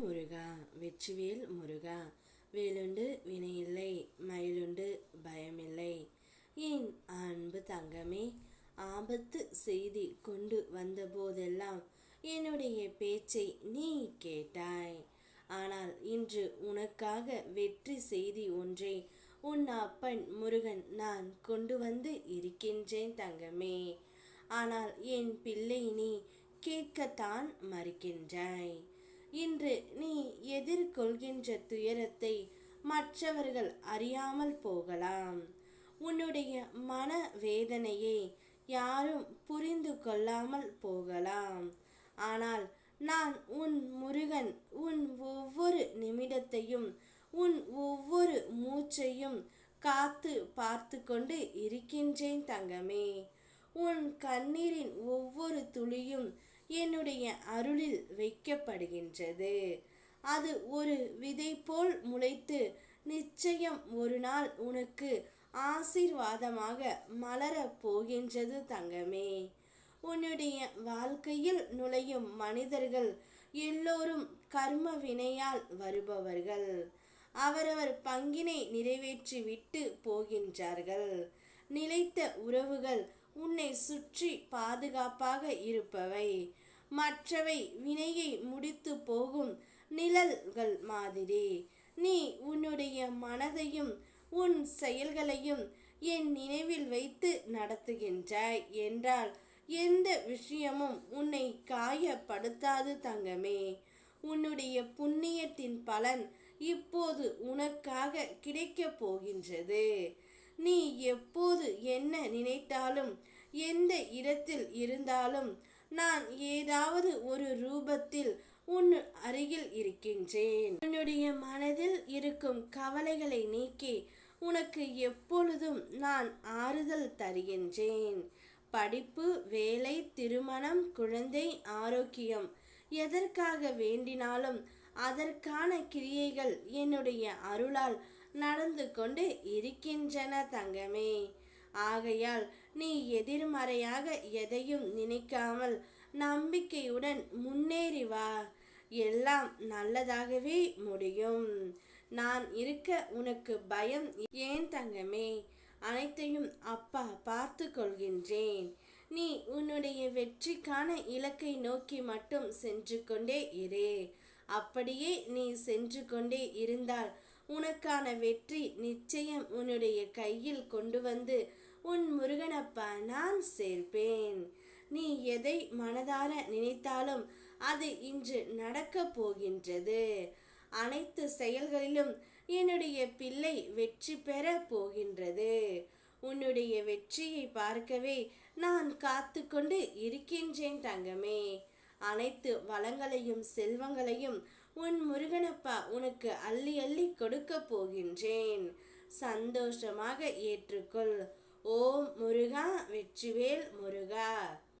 முருகா வெற்றிவேல் முருகா வேலுண்டு வினையில்லை மயிலுண்டு பயமில்லை. என் அன்பு தங்கமே ஆபத்து செய்தி கொண்டு வந்தபோதெல்லாம் என்னுடைய பேச்சை நீ கேட்டாய். ஆனால் இன்று உனக்காக வெற்றி செய்தி ஒன்றை உன் அப்பன் முருகன் நான் கொண்டு வந்து இருக்கின்றேன் தங்கமே. ஆனால் என் பிள்ளை நீ கேட்கத்தான் மறுக்கின்றாய். இன்று நீ எதிர்கொள்கின்ற துயரத்தை மற்றவர்கள் அறியாமல் போகலாம். உன்னுடைய மன வேதனையை யாரும் புரிந்து கொள்ளாமல் போகலாம். ஆனால் நான் உன் முருகன் உன் ஒவ்வொரு நிமிடத்தையும் உன் ஒவ்வொரு மூச்சையும் காத்து பார்த்து கொண்டு இருக்கின்றேன் தங்கமே. உன் கண்ணீரின் ஒவ்வொரு துளியும் என்னுடைய அருளில் வைக்கப்படுகின்றது. அது ஒரு விதை போல் முளைத்து நிச்சயம் ஒரு நாள் உனக்கு ஆசீர்வாதமாக மலரப் போகின்றது தங்கமே. உன்னுடைய வாழ்க்கையில் நுழையும் மனிதர்கள் எல்லோரும் கர்ம வினையால் வருபவர்கள். அவரவர் பங்கினை நிறைவேற்றி விட்டு போகின்றார்கள். நிலைத்த உறவுகள் உன்னை சுற்றி பாதுகாப்பாக இருப்பவை. மற்றவை வினையை முடித்து போகும் நிழல்கள் மாதிரி. நீ உன்னுடைய மனதையும் உன் செயல்களையும் என் நினைவில் வைத்து நடத்துகின்றாய் என்றால் எந்த விஷயமும் உன்னை காயப்படுத்தாது தங்கமே. உன்னுடைய புண்ணியத்தின் பலன் இப்போது உனக்காக கிடைக்கப் போகின்றது. நீ எப்போது என்ன நினைத்தாலும் எந்த இடத்தில் இருந்தாலும் நான் ஏதாவது ஒரு ரூபத்தில் உன் அருகில் இருக்கின்றேன். உன்னுடைய மனதில் இருக்கும் கவலைகளை நீக்கி உனக்கு எப்பொழுதும் நான் ஆறுதல் தருகின்றேன். படிப்பு வேலை திருமணம் குழந்தை ஆரோக்கியம் எதற்காக வேண்டினாலும் அதற்கான கிரியைகள் என்னுடைய அருளால் நடந்து கொண்டு இருக்கின்றன தங்கமே. ஆகையால் நீ எதிர்மறையாக எதையும் நினைக்காமல் நம்பிக்கையுடன் முன்னேறி வா. எல்லாம் நல்லதாகவே முடியும். நான் இருக்க உனக்கு பயம் ஏன் தங்கமே? அனைத்தையும் அப்பா பார்த்து கொள்கின்றேன். நீ உன்னுடைய வெற்றிக்கான இலக்கை நோக்கி மட்டும் சென்று கொண்டே இரு. அப்படியே நீ சென்று கொண்டே இருந்தால் உனக்கான வெற்றி நிச்சயம் உன்னுடைய கையில் கொண்டு வந்து உன் முருகனப்பா நான் சேர்ப்பேன். நீ எதை மனதார நினைத்தாலும் அது இன்று நடக்கப் போகின்றது. அனைத்து செயல்களிலும் என்னுடைய பிள்ளை வெற்றி பெற போகின்றது. உன்னுடைய வெற்றியை பார்க்கவே நான் காத்து கொண்டு இருக்கின்றேன் தங்கமே. அனைத்து வளங்களையும் செல்வங்களையும் உன் முருகனப்பா உனக்கு அள்ளி அள்ளி கொடுக்க போகின்றேன். சந்தோஷமாக ஏற்றுக்கொள். ஓம் முருகா வெற்றிவேல் முருகா.